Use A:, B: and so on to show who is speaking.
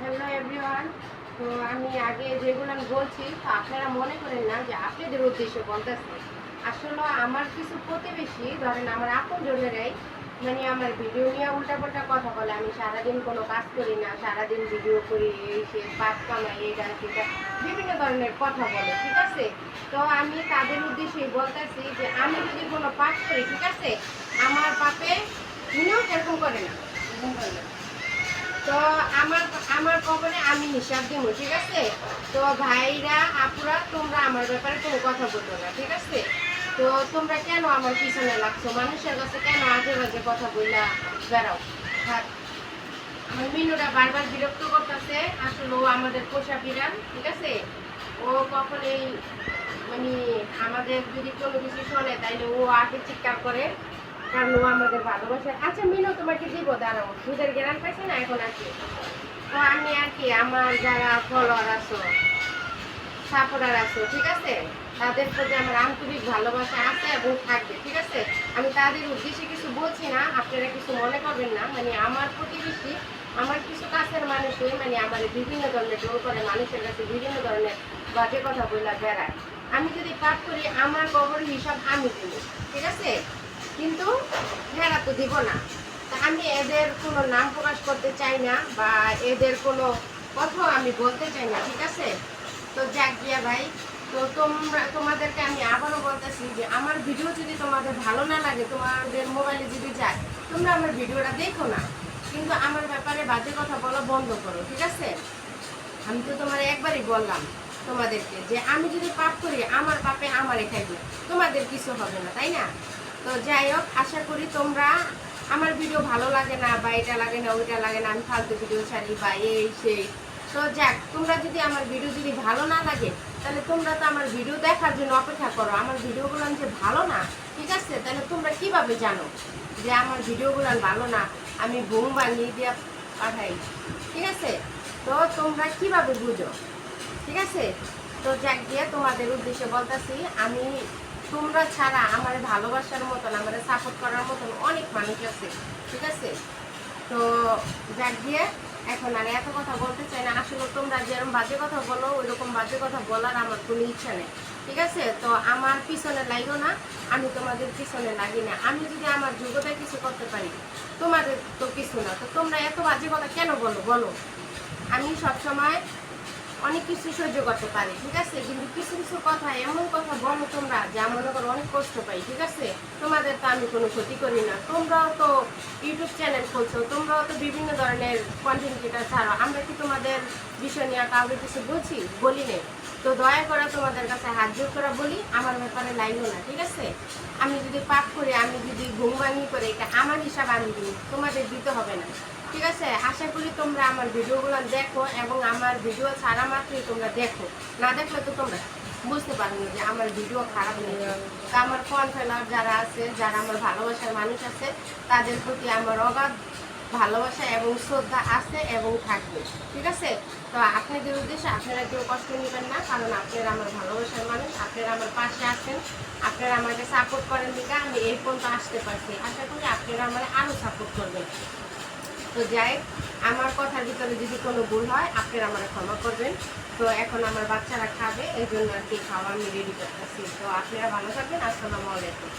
A: Hello everyone তো আমি আগে যেগুলো বলছি, তো আপনারা মনে করেন না যে আপনাদের উদ্দেশ্যে বলতেছি। আসলে আমার কিছু প্রতিবেশী, ধরেন আমার আপন জনেরাই মানে আমার ভিডিও নিয়ে উল্টাপাল্টা কথা বলে, আমি সারাদিন কোনো কাজ করি না, সারাদিন ভিডিও করি, এই সে পাপ কামাই এইটা সেটা বিভিন্ন ধরনের কথা বলে, ঠিক আছে? তো আমি তাদের উদ্দেশ্যেই বলতেছি যে আমি যদি কোনো পাপ করি, ঠিক আছে? আমার পাপে না এরকম করে না। তো আমার আমার কবরে আমি হিসাব দিব ঠিক আছে? তো ভাইরা, আপুরা, তোমরা আমার ব্যাপারে কোনো কথা বলব না, ঠিক আছে? তো তোমরা কেন আমার পিছনে লাগছো? মানুষের কাছে কেন আজে বাজে কথা বইলা বেড়াও। আমার মিনুরা বারবার বিরক্ত করতেছে। আসলে ও আমাদের পোষা বিড়াল, ঠিক আছে? ও কখনোই মানে আমাদের যদি কোনো কিছু শোনে, তাইলে ও আগে চিৎকার করে। কারণ ও আমাদের ভালোবাসে। আচ্ছা মিনু, তোমাকে দিব, দাঁড়াও। দুধের গ্রান পাইছে না এখন আর কি? তো আমি আর কি, আমার যারা ফলোয়ার আছো সাপোর্টার আছো, ঠিক আছে? তাদের প্রতি আমার আন্তরিক ভালোবাসা আছে এবং থাকবে, ঠিক আছে? আমি তাদের উদ্দেশ্যে কিছু বলছি না, আপনারা কিছু মনে করবেন না। মানে আমার প্রতিবেশী, আমার কিছু কাছের মানুষই মানে আমার বিভিন্ন ধরনের জোর করে মানুষের কাছে বিভিন্ন ধরনের বাজে কথা বলে বেড়ায়। আমি যদি পাপ করি, আমার কবর হিসাব আমি দিব ঠিক আছে? কিন্তু হেরা তো দিব না। তা আমি এদের কোনো নাম প্রকাশ করতে চাই না বা এদের কোনো কথাও আমি বলতে চাই না, ঠিক আছে? তো যাক গিয়া ভাই, তো তোমরা, তোমাদেরকে আমি আবারও বলতেছি যে আমার ভিডিও যদি তোমাদের ভালো না লাগে, তোমাদের মোবাইলে যদি যায়, তোমরা আমার ভিডিওটা দেখো না। কিন্তু আমার ব্যাপারে বাজে কথা বলা বন্ধ করো, ঠিক আছে? আমি তো তোমার একবারই বললাম তোমাদেরকে যে আমি যদি পাপ করি, আমার পাপে আমারই খাইবে। তোমাদের কিছু হবে না, তাই না? তো যাই হোক, আশা করি তোমরা আমার ভিডিও ভালো লাগে না বা এটা লাগে না, ওইটা লাগে না, আমি ফালতু ভিডিও ছাড়ি বা এই সেই। তো যাক, তোমরা যদি আমার ভিডিও যদি ভালো না লাগে, তাহলে তোমরা তো আমার ভিডিও দেখার জন্য অপেক্ষা করো। আমার ভিডিওগুলো যে ভালো না, ঠিক আছে? তাহলে তোমরা কীভাবে জানো যে আমার ভিডিওগুলো ভালো না? আমি ঘুম বানিয়ে দিয়ে পাঠাই, ঠিক আছে? তো তোমরা কীভাবে বুঝো, ঠিক আছে? তো যাক দিয়ে তোমাদের উদ্দেশ্যে বলতেছি, আমি তোমরা ছাড়া আমার ভালোবাসার মতন, আমার সাপোর্ট করার মতন অনেক মানুষ আছে, ঠিক আছে? তো যাক দিয়ে এখন আর এত কথা বলতে চাই না। আসলে তোমরা যেরকম বাজে কথা বলো ওই রকম বাজে কথা বলার আমার কোনো ইচ্ছা নেই, ঠিক আছে? তো আমার পিছনে লাগো না, আমি তোমাদের পিছনে লাগি না। আমি যদি আমার যোগ্যতায় কিছু করতে পারি, তোমাদের তো কিছু না। তো তোমরা এত বাজে কথা কেন বলো? বলো। আমি সবসময় অনেক কিছু সহ্য করতে পারে, ঠিক আছে? কিন্তু কিছু কিছু কথা, এমন কথা বলো তোমরা যা মনে করো অনেক কষ্ট পাই ঠিক আছে? তোমাদের তো আমি কোনো ক্ষতি করি না। তোমরাও তো ইউটিউব চ্যানেল খুলছো, তোমরাও তো বিভিন্ন ধরনের কন্টেন্ট ক্রিয়েটার ছাড়ো। আমরা কি তোমাদের বিষয় নিয়ে কাউকে কিছু বলছি? বলি নে তো দয়া করে তোমাদের কাছে হাত জোর করে বলি, আমার ব্যাপারে লাইনও না, ঠিক আছে? আমি যদি পাপ করি, আমি যদি ঘুম ভাঙি করে, এটা আমার হিসাব, আমি দিই, তোমাদের দিতে হবে না, ঠিক আছে? আশা করি তোমরা আমার ভিডিওগুলো দেখো এবং আমার ভিডিও ছাড়া মাত্রই তোমরা দেখো, না দেখলে তো তোমরা বুঝতে পারবে যে আমার ভিডিও খারাপ নেই তো আমার ফোন ফেলার যারা আছে, যারা আমার ভালোবাসার মানুষ আছে, তাদের প্রতি আমার অগাধ ভালোবাসা এবং শ্রদ্ধা আছে এবং থাকবে, ঠিক আছে? তো আপনাদের উদ্দেশ্যে আপনারা কেউ কষ্ট নেবেন না, কারণ আপনারা আমার ভালোবাসার মানুষ, আপনারা আমার পাশে আছেন, আপনারা আমাকে সাপোর্ট করেন দিকে আমি এই পর্যন্ত আসতে পারছি। আশা করি আপনারা আমার আরও সাপোর্ট করবেন। তো যাই আমার কথার ভিতরে যদি কোনো ভুল হয়, আপনারা আমার ক্ষমা করবেন। তো এখন আমার বাচ্চারা খাবে, এই জন্য আর কি খাওয়া আমি রেডি করতেছি। তো আপনারা ভালো থাকবেন, আসসালামু আলাইকুম।